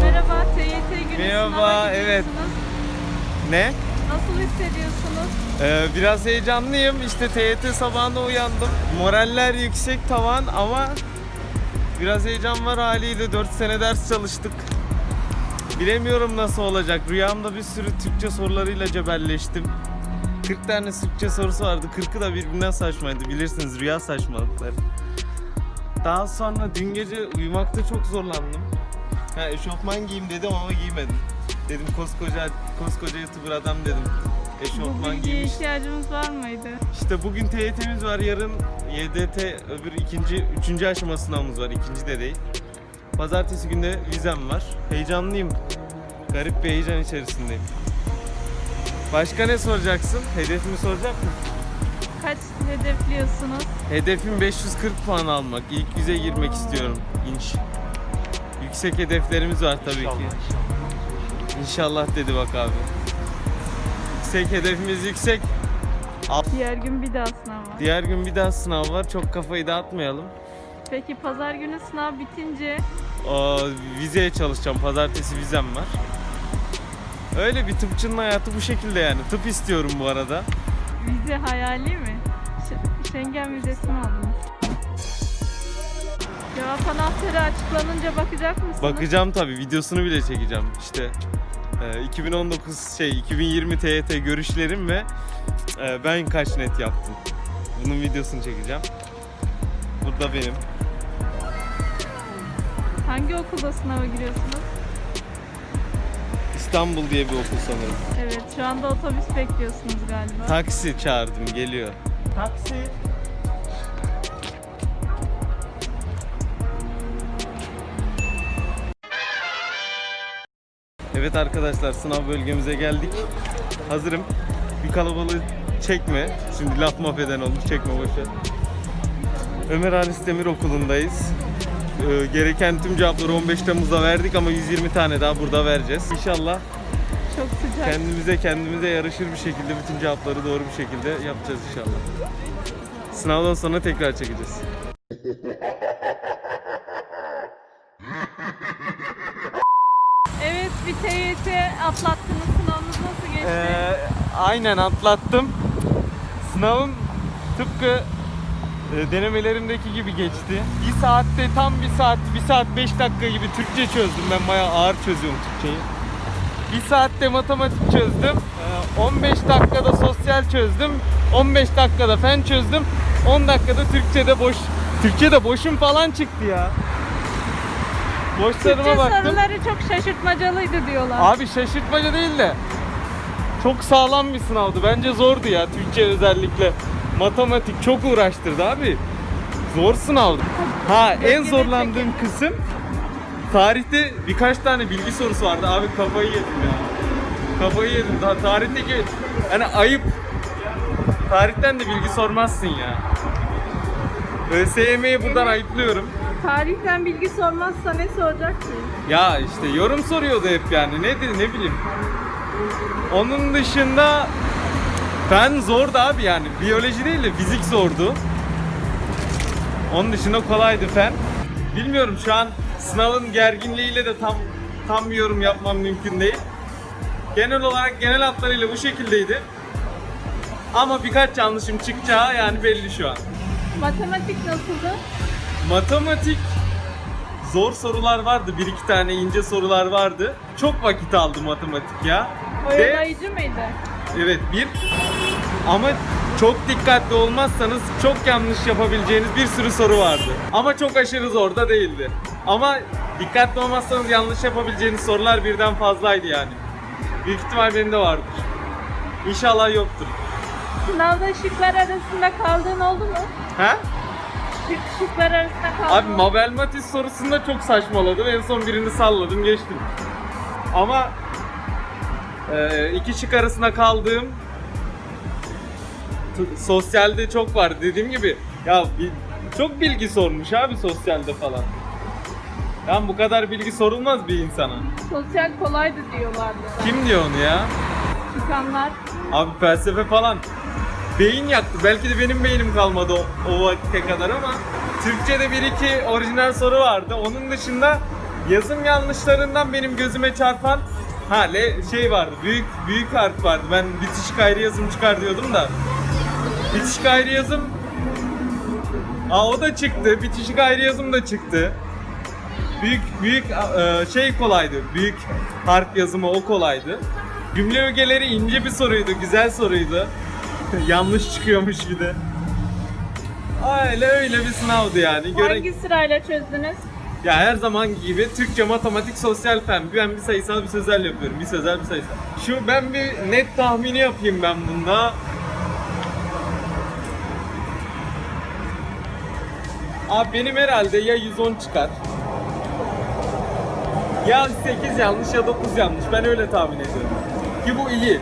Merhaba, TYT günü Merhaba, evet. Ne? Nasıl hissediyorsunuz? Ee, biraz heyecanlıyım. İşte TYT sabahında uyandım. Moraller yüksek tavan ama biraz heyecan var haliyle. 4 sene ders çalıştık. Bilemiyorum nasıl olacak. Rüyamda bir sürü Türkçe sorularıyla cebelleştim. 40 tane Türkçe sorusu vardı. 40'ı da birbirinden saçmaydı. Bilirsiniz rüya saçmalıkları. Daha sonra dün gece uyumakta çok zorlandım. Ha, eşofman giyeyim dedim ama giymedim. Dedim koskoca koskoca YouTuber adam dedim. Eşofman bilgiye giymiş. ihtiyacımız var mıydı? İşte bugün TYT'miz var, yarın YDT öbür ikinci, üçüncü aşama sınavımız var, ikinci de değil. Pazartesi günde vizem var. Heyecanlıyım. Garip bir heyecan içerisindeyim. Başka ne soracaksın? Hedefimi soracak mı? Kaç hedefliyorsunuz? Hedefim 540 puan almak. İlk yüze girmek istiyorum. İnş. Yüksek hedeflerimiz var tabii ki. İnşallah dedi bak abi. Yüksek hedefimiz yüksek. Diğer gün bir daha sınav var. Diğer gün bir daha sınav var. Çok kafayı dağıtmayalım. Peki pazar günü sınav bitince Aa, vizeye çalışacağım. Pazartesi vizem var. Öyle bir tıpçının hayatı bu şekilde yani. Tıp istiyorum bu arada. Vize hayali mi? Schengen vizesi mi aldınız? Cevap anahtarı açıklanınca bakacak mısınız? Bakacağım tabii. Videosunu bile çekeceğim. İşte e, 2019 şey 2020 TYT görüşlerim ve e, ben kaç net yaptım. Bunun videosunu çekeceğim. Burada benim. Hangi okulda sınava giriyorsunuz? İstanbul diye bir okul sanırım. Evet, şu anda otobüs bekliyorsunuz galiba. Taksi çağırdım geliyor. Taksi. Evet arkadaşlar sınav bölgemize geldik. Hazırım. Bir kalabalığı çekme. Şimdi laf mafeden olur. Çekme boşver. Ömer Halis Demir Okulu'ndayız. Ee, gereken tüm cevapları 15 Temmuz'da verdik ama 120 tane daha burada vereceğiz. İnşallah Çok sıcak. Kendimize kendimize yaraşır bir şekilde bütün cevapları doğru bir şekilde yapacağız inşallah. Sınavdan sonra tekrar çekeceğiz. Evet, bir TYT atlattınız. Sınavınız nasıl geçti? Ee, aynen atlattım. Sınavım tıpkı e, denemelerimdeki gibi geçti. Bir saatte tam bir saat, bir saat beş dakika gibi Türkçe çözdüm. Ben bayağı ağır çözüyorum Türkçeyi. Bir saatte matematik çözdüm. Ee, 15 dakikada sosyal çözdüm. 15 dakikada fen çözdüm. 10 dakikada Türkçe'de boş. Türkçe'de boşum falan çıktı ya. Boşlarıma Türkçe baktım. soruları çok şaşırtmacalıydı diyorlar. Abi şaşırtmaca değil de çok sağlam bir sınavdı. Bence zordu ya Türkçe özellikle. Matematik çok uğraştırdı abi. Zor sınavdı. Ha en zorlandığım kısım tarihte birkaç tane bilgi sorusu vardı. Abi kafayı yedim ya. Kafayı yedim. Daha tarihteki hani ayıp. Tarihten de bilgi sormazsın ya. ÖSYM'yi buradan ayıplıyorum. Tarihten bilgi sormazsa ne soracak ki? Ya işte yorum soruyordu hep yani. Nedir ne bileyim. Onun dışında fen zordu abi yani. Biyoloji değil de fizik zordu. Onun dışında kolaydı fen. Bilmiyorum şu an sınavın gerginliğiyle de tam tam bir yorum yapmam mümkün değil. Genel olarak genel hatlarıyla bu şekildeydi. Ama birkaç yanlışım çıkacağı yani belli şu an. Matematik nasıldı? Matematik zor sorular vardı. Bir iki tane ince sorular vardı. Çok vakit aldı matematik ya. Oyalayıcı mıydı? Evet bir ama çok dikkatli olmazsanız çok yanlış yapabileceğiniz bir sürü soru vardı. Ama çok aşırı zor da değildi. Ama dikkatli olmazsanız yanlış yapabileceğiniz sorular birden fazlaydı yani. Büyük ihtimal benim de vardır. İnşallah yoktur. Sınavda şıklar arasında kaldığın oldu mu? He? Şık, şıklar arasında kaldın Abi mı? Mabel Matiz sorusunda çok saçmaladım. En son birini salladım geçtim. Ama e, iki şık arasında kaldığım sosyalde çok var. Dediğim gibi ya çok bilgi sormuş abi sosyalde falan. Lan bu kadar bilgi sorulmaz bir insana. Sosyal kolaydı diyorlardı. Kim diyor onu ya? Çıkanlar. Abi felsefe falan beyin yaktı. Belki de benim beynim kalmadı o, o vakite kadar ama Türkçe'de bir iki orijinal soru vardı. Onun dışında yazım yanlışlarından benim gözüme çarpan ha le, şey vardı. Büyük büyük harf vardı. Ben bitişik ayrı yazım çıkar diyordum da. Bitişik ayrı yazım Aa o da çıktı. Bitişik ayrı yazım da çıktı. Büyük büyük e, şey kolaydı. Büyük harf yazımı o kolaydı. Cümle ögeleri ince bir soruydu. Güzel soruydu. Yanlış çıkıyormuş bir de. Öyle öyle bir sınavdı yani. Göre... Hangi sırayla çözdünüz? Ya her zaman gibi Türkçe, matematik, sosyal fen. Ben bir sayısal bir sözel yapıyorum. Bir sözel bir sayısal. Şu ben bir net tahmini yapayım ben bunda. Abi benim herhalde ya 110 çıkar. Ya 8 yanlış ya 9 yanlış. Ben öyle tahmin ediyorum. Ki bu iyi.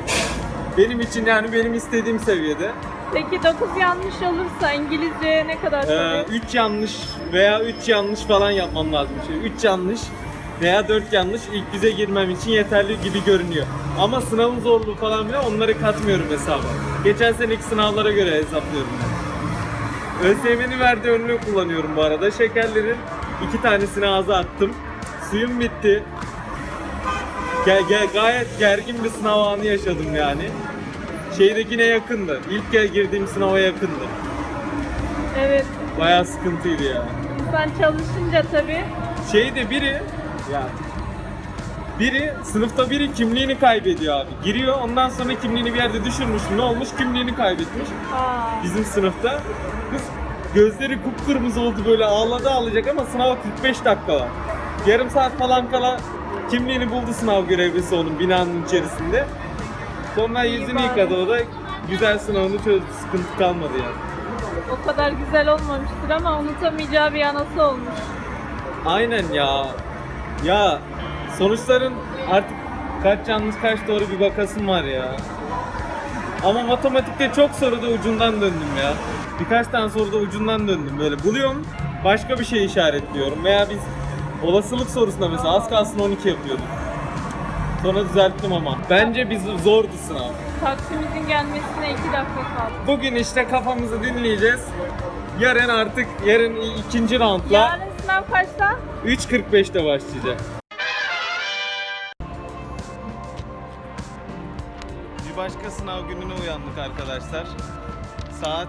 Benim için yani benim istediğim seviyede. Peki 9 yanlış olursa İngilizceye ne kadar soruyor? 3 Ee, yanlış veya 3 yanlış falan yapmam lazım. Şey, 3 yanlış veya 4 yanlış ilk bize girmem için yeterli gibi görünüyor. Ama sınavın zorluğu falan bile onları katmıyorum hesaba. Geçen seneki sınavlara göre hesaplıyorum ben. ÖSYM'nin verdiği önlüğü kullanıyorum bu arada. Şekerlerin iki tanesini ağza attım. Suyum bitti. Ge- ge- gayet gergin bir sınav anı yaşadım yani. Şeydekine yakındı. İlk girdiğim sınava yakındı. Evet. Bayağı sıkıntıydı ya. İnsan çalışınca tabii. Şeyde biri ya biri sınıfta biri kimliğini kaybediyor abi. Giriyor ondan sonra kimliğini bir yerde düşürmüş. Ne olmuş? Kimliğini kaybetmiş. Aa, Bizim sınıfta kız gözleri kupkırmızı oldu böyle ağladı ağlayacak ama sınava 45 dakika var. Yarım saat falan kala kimliğini buldu sınav görevlisi onun binanın içerisinde. Sonra yüzünü yıkadı o da güzel sınavını çözdü. Sıkıntı kalmadı yani. o kadar güzel olmamıştır ama unutamayacağı bir anası olmuş. Aynen ya. Ya sonuçların artık kaç yanlış kaç doğru bir bakasım var ya. Ama matematikte çok soruda ucundan döndüm ya. Birkaç tane soruda ucundan döndüm böyle. Buluyorum başka bir şey işaretliyorum. Veya biz olasılık sorusunda mesela az kalsın 12 yapıyorduk. Sonra düzelttim ama. Bence biz zordu sınav. Taksimizin gelmesine 2 dakika kaldı. Bugün işte kafamızı dinleyeceğiz. Yarın artık yarın ikinci roundla Yarın sınav kaçta? 3.45'te başlayacak. Bir başka sınav gününe uyandık arkadaşlar. Saat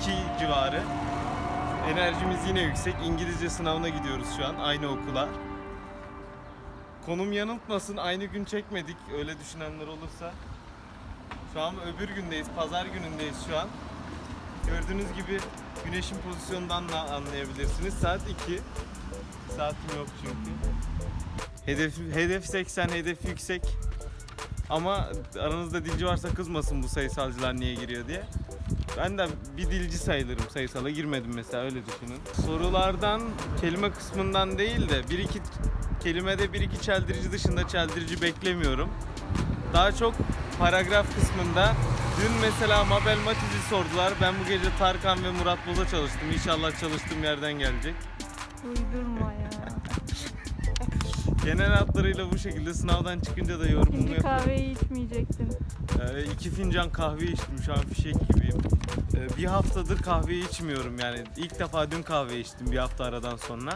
2 civarı. Enerjimiz yine yüksek. İngilizce sınavına gidiyoruz şu an aynı okula. Konum yanıltmasın aynı gün çekmedik öyle düşünenler olursa. Şu an öbür gündeyiz, pazar günündeyiz şu an. Gördüğünüz gibi güneşin pozisyonundan da anlayabilirsiniz. Saat 2. Saatim yok çünkü. Hedef, hedef 80, hedef yüksek. Ama aranızda dilci varsa kızmasın bu sayısalcılar niye giriyor diye. Ben de bir dilci sayılırım sayısala girmedim mesela öyle düşünün. Sorulardan kelime kısmından değil de bir iki kelimede bir iki çeldirici dışında çeldirici beklemiyorum. Daha çok paragraf kısmında dün mesela Mabel Matiz'i sordular. Ben bu gece Tarkan ve Murat Boz'a çalıştım. İnşallah çalıştığım yerden gelecek. Uydurma ya. Genel hatlarıyla bu şekilde sınavdan çıkınca da yorumumu İkinci yapıyorum. kahveyi içmeyecektin. Ee, iki fincan kahve içtim şu an fişek gibiyim. Ee, bir haftadır kahve içmiyorum yani. İlk defa dün kahve içtim bir hafta aradan sonra.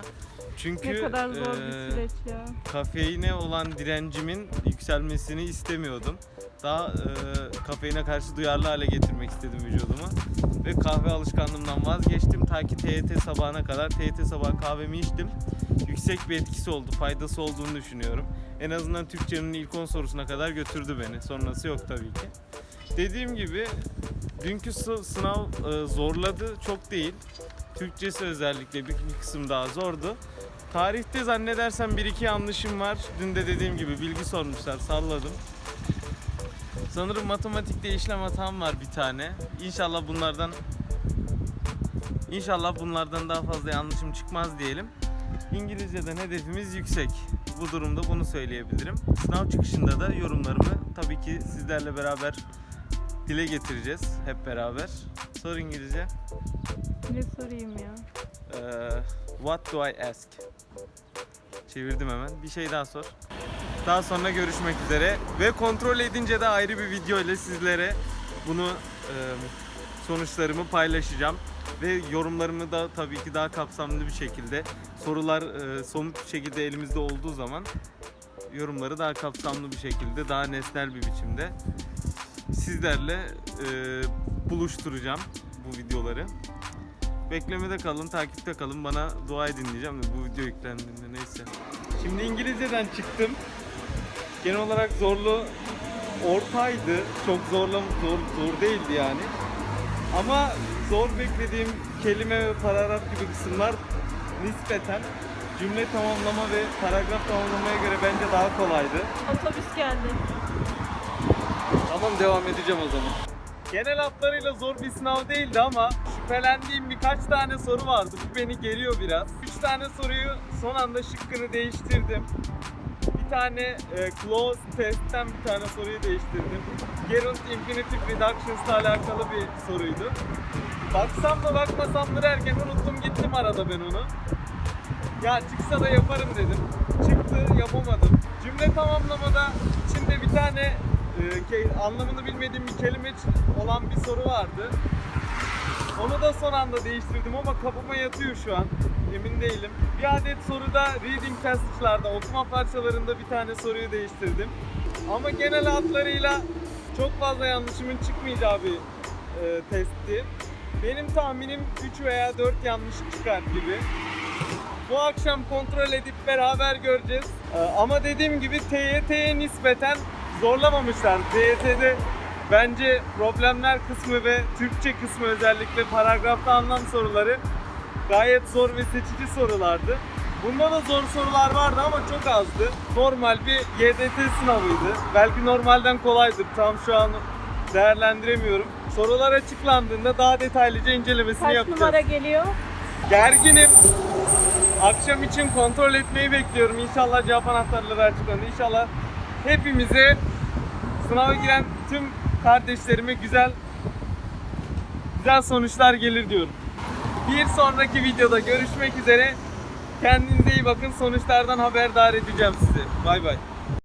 Çünkü Ne kadar zor bir süreç ya. kafeine olan direncimin yükselmesini istemiyordum. Daha e, kafeine karşı duyarlı hale getirmek istedim vücudumu. Ve kahve alışkanlığımdan vazgeçtim. Ta ki TYT sabahına kadar TYT sabah kahvemi içtim. Yüksek bir etkisi oldu, faydası olduğunu düşünüyorum. En azından Türkçenin ilk 10 sorusuna kadar götürdü beni. Sonrası yok tabii ki. Dediğim gibi dünkü sı- sınav zorladı, çok değil. Türkçesi özellikle bir, bir kısım daha zordu. Tarihte zannedersem bir iki yanlışım var. Dün de dediğim gibi bilgi sormuşlar, salladım. Sanırım matematikte işlem hatam var bir tane. İnşallah bunlardan İnşallah bunlardan daha fazla yanlışım çıkmaz diyelim. İngilizceden hedefimiz yüksek. Bu durumda bunu söyleyebilirim. Sınav çıkışında da yorumlarımı tabii ki sizlerle beraber dile getireceğiz hep beraber. Sor İngilizce. Ne sorayım ya. Ee, what do I ask? Çevirdim hemen. Bir şey daha sor. Daha sonra görüşmek üzere. Ve kontrol edince de ayrı bir video ile sizlere bunu e, sonuçlarımı paylaşacağım. Ve yorumlarımı da tabii ki daha kapsamlı bir şekilde sorular e, somut bir şekilde elimizde olduğu zaman yorumları daha kapsamlı bir şekilde daha nesnel bir biçimde sizlerle e, buluşturacağım bu videoları. Beklemede kalın, takipte kalın. Bana dua edin diyeceğim de bu video yüklendiğinde neyse. Şimdi İngilizceden çıktım. Genel olarak zorlu ortaydı. Çok zorla zor, zor değildi yani. Ama zor beklediğim kelime ve paragraf gibi kısımlar nispeten cümle tamamlama ve paragraf tamamlamaya göre bence daha kolaydı. Otobüs geldi. Tamam devam edeceğim o zaman. Genel hatlarıyla zor bir sınav değildi ama şüphelendiğim birkaç tane soru vardı. Bu beni geriyor biraz. Üç tane soruyu son anda şıkkını değiştirdim. Bir tane e, close testten bir tane soruyu değiştirdim. Gerund Infinitive Reductions ile alakalı bir soruydu. Baksam da bakmasam da derken unuttum gittim arada ben onu. Ya çıksa da yaparım dedim. Çıktı yapamadım. Cümle tamamlamada içinde bir tane e, anlamını bilmediğim bir kelime olan bir soru vardı. Onu da son anda değiştirdim ama kafama yatıyor şu an. Emin değilim. Bir adet soruda reading passage'larda okuma parçalarında bir tane soruyu değiştirdim. Ama genel hatlarıyla çok fazla yanlışımın çıkmayacağı bir e, testti. Benim tahminim 3 veya 4 yanlış çıkar gibi. Bu akşam kontrol edip beraber göreceğiz. Ee, ama dediğim gibi TYT'ye nispeten zorlamamışlar. TYT'de bence problemler kısmı ve Türkçe kısmı özellikle paragrafta anlam soruları gayet zor ve seçici sorulardı. Bunda da zor sorular vardı ama çok azdı. Normal bir YDT sınavıydı. Belki normalden kolaydır. Tam şu an değerlendiremiyorum. Sorular açıklandığında daha detaylıca incelemesini Kaç yapacağız. numara geliyor? Gerginim. Akşam için kontrol etmeyi bekliyorum. İnşallah cevap anahtarları açıklanır. İnşallah hepimize sınava giren tüm kardeşlerime güzel güzel sonuçlar gelir diyorum. Bir sonraki videoda görüşmek üzere. Kendinize iyi bakın. Sonuçlardan haberdar edeceğim sizi. Bay bay.